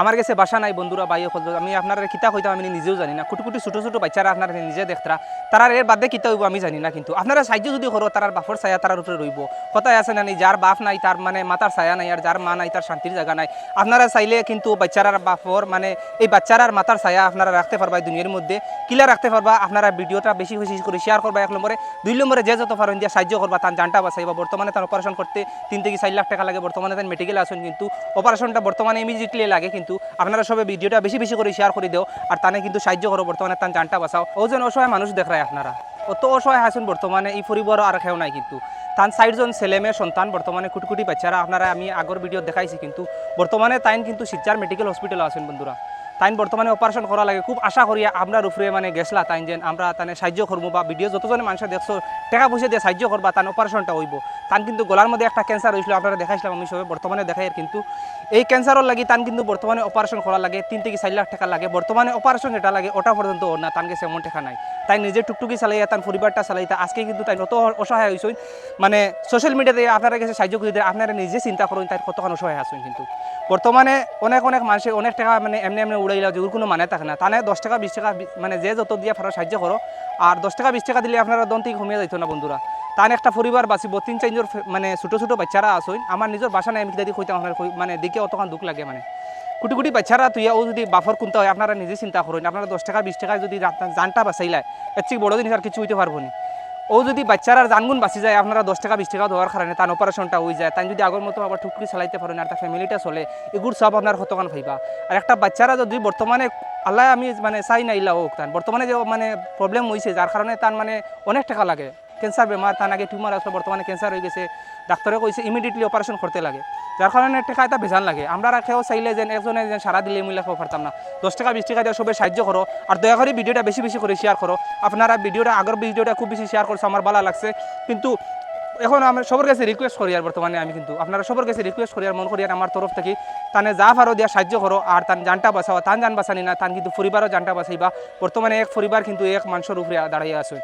আমার কাছে বাসা নাই বন্ধুরা বাইয়ে হল আমি আপনার কিতা কইতাম, আমি নিজেও জানি না। কুটি কুটি ছোটো ছোটো বাচ্চারা আপনার নিজে দেখতরা। তারা এর বাদে কিতা হইব আমি জানি না কিন্তু। আপনারা সাহায্য যদি করো তার বাপর ছায়া তার উপরে রইব। কথায় আছে না যার বাপ নাই, তার মানে মাতার ছায়া নাই, আর যার মা নাই, তার শান্তির জায়গা নাই। আপনারা চাইলে কিন্তু বাচ্চারার বাপর মানে এই বাচ্চারার মাতার ছায়া আপনারা রাখতে পারবা দুনিয়ার মধ্যে। কিলা রাখতে পারবা, আপনারা ভিডিওটা বেশি বেশি করে শেয়ার করবা এক নম্বরে। দুই নম্বরে যে যত পারেন দিয়ে সাহায্য করবা, তার জানটা বাঁচাইবা। বর্তমানে তার অপারেশন করতে তিন থেকে চার লাখ টাকা লাগে। বর্তমানে তার মেডিকেল আসুন কিন্তু। অপারেশনটা বর্তমানে ইমিডিয়েটলি লাগে কিন্তু আপনারা সবাই ভিডিওটা বেশি বেশি করে শেয়ার করে দেও। আর তানে কিন্তু সাহায্য করো, বর্তমানে তার জানটা বাঁচাও। ওজন অসহায় মানুষ দেখায় আপনারা। অত অসহায় আছেন বর্তমানে, এই পরিবার আর খেও নাই কিন্তু। তান চারজন ছেলে মেয়ে সন্তান বর্তমানে কুটকুটি কোটি বাচ্চারা আপনারা আমি আগর ভিডিও দেখাইছি কিন্তু, বর্তমানে তাইন কিন্তু শিলচার মেডিকেল হসপিটালে আছেন বন্ধুরা। তাইন বর্তমানে অপারেশন করা লাগে। খুব আশা করি আমরা উপরে মানে গেছলা তাইন যেন আমরা তানে সাহায্য করব বা ভিডিও যতজনে মানুষ দেখছ, টাকা পয়সা দিয়ে সাহায্য করবা তান অপারেশনটা হইব। তান কিন্তু গলার মধ্যে একটা ক্যান্সার হয়েছিল আপনারা দেখাইছিলাম আমি সবাই বর্তমানে দেখাই কিন্তু। এই ক্যান্সারের লাগি তান কিন্তু বর্তমানে অপারেশন করা লাগে, তিন থেকে চার লাখ টাকা লাগে। বর্তমানে অপারেশন যেটা লাগে, ওটা পর্যন্ত ওর না তানকে এমন টাকা নাই। তাই নিজে টুকটুকি চালাইয়া তার পরিবারটা চালাইতা। আজকে কিন্তু তাই অত অসহায় হয়েছে মানে সোশ্যাল মিডিয়াতে আপনারা কাছে সাহায্য করে আপনারা নিজে চিন্তা করুন তাই কতক্ষণ অসহায় আছেন কিন্তু। বর্তমানে অনেক অনেক মানুষে অনেক টাকা মানে এমনি এমনি উড়াইলা যে ওর কোনো মানে থাকে না। তানে দশ টাকা, বিশ টাকা মানে যে যত দিয়ে আপনারা সাহায্য করো আর দশ টাকা, বিশ টাকা দিলে আপনারা দন থেকে কমিয়ে যাইতো না বন্ধুরা তান একটা পরিবার বাঁচিব তিন চারজন মানে ছোটো ছোটো বাচ্চারা আসুন আমার নিজের বাসা নাই, আমি কিতা কইতাম আপনার মানে দেখে অতক্ষণ দুঃখ লাগে মানে। কোটি কোটি বাচ্চারা তুই ও যদি বাফর কোনটা হয় আপনারা নিজে চিন্তা করুন আপনারা দশ টাকা, বিশ টাকা যদি জানটা বাঁচাইলায় এর বড় জিনিস আর কিছু হইতে পারব না। ও যদি বাচ্চারা জানগুন বাঁচি যায়, আপনারা দশ টাকা, বিশ টাকা দেওয়ার কারণে তার অপারেশনটা হয়ে যায়। তাই যদি আগের মতো আবার ঠুকরি চালাইতে পারেন আর তার ফ্যামিলিটা চলে এগুলো সব আপনার কতক্ষণ ভাইবা? আর একটা বাচ্চারা যদি বর্তমানে, আল্লাহ আমি মানে চাই না ইলা হোক তার, বর্তমানে যে মানে প্রবলেম হয়েছে যার কারণে তার মানে অনেক টাকা লাগে। ক্যান্সার বেমার তার আগে টিউমার আসলে বর্তমানে ক্যান্সার হয়ে গেছে। ডাক্তারে কইছে ইমিডিয়েটলি অপারেশন করতে লাগে। যার কারণে টাকা এটা ভেজাল লাগে। আমরা রাখেও চাইলে যে একজনে যেন সারা দিলে মূল্য খাওয়া পারতাম না। দশ টাকা, বিশ টাকা দিয়ে সবাই সাহায্য করো আর দয়া করে ভিডিওটা বেশি বেশি করে শেয়ার করো আপনারা ভিডিওটা আগের ভিডিওটা খুব বেশি শেয়ার করছে আমার ভালো লাগছে। কিন্তু এখন আমি সবার কাছে রিকোয়েস্ট করি আর বর্তমানে আমি কিন্তু। আপনারা সবার কাছে রিকোয়েস্ট করি আর মন করি আর আমার তরফ থেকে, তানে যা পারো দিয়া সাহায্য করো আর তান জানটা বাঁচাও, তান জান বাঁচানি না, তান কিন্তু পরিবারও জানটা বাঁচাইবা। বর্তমানে এক পরিবার কিন্তু এক মানুষের উপরে দাঁড়িয়ে আছে।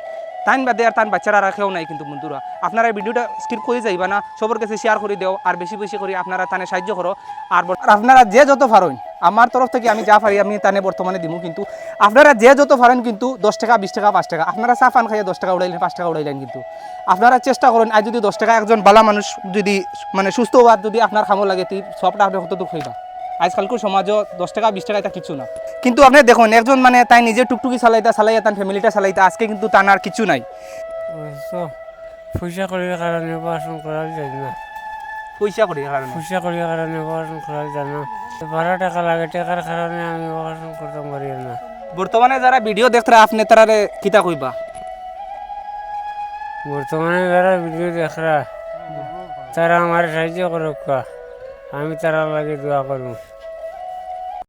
তাইন বাদে আর তান বাচ্চারা রাখেও নাই কিন্তু বন্ধুরা। আপনারা ভিডিওটা স্কিপ করে যাইবা না, সবার কাছে শেয়ার করে দেও আর বেশি বেশি করে আপনারা তানে সাহায্য করো। আর আপনারা যে যত পারেন আমার তরফ থেকে আমি যা পারি, আমি তানে বর্তমানে দিব কিন্তু আপনারা যে যত পারেন কিন্তু দশ টাকা, বিশ টাকা, পাঁচ টাকা, আপনারা চা পান খাইয়ে দশ টাকা উড়াইলেন, পাঁচ টাকা উড়াইলেন কিন্তু। আপনারা চেষ্টা করুন আর যদি দশ টাকা একজন বালা মানুষ যদি মানে সুস্থ হওয়ার যদি আপনার খামো লাগে, তি সবটা আপনি কত দুঃখ হইবা আজকালকার সমাজও দশ টাকা, বিশ টাকা এটা কিছু না। কিন্তু আপনি দেখুন, একজন মানে তাই নিজে টুকটুকি চালাইতা, চালাইয়া তার ফ্যামিলিটা চালাইতা, আজকে কিন্তু তার আর কিছু নাই। পয়সা করির কারণে করা যায় না। পয়সা করিয়া কারণে। পয়সা করিয়া কারণে অপারেশন করা যায় না। বারো টাকা লাগে টাকার কারণে আমি অপারেশন করতে পারি না। বর্তমানে যারা ভিডিও দেখতে আপনি তারা কিতা কইবা? বর্তমানে যারা ভিডিও দেখরা তারা আমার সাহায্য করুক আমি তারা লাগে দোয়া করব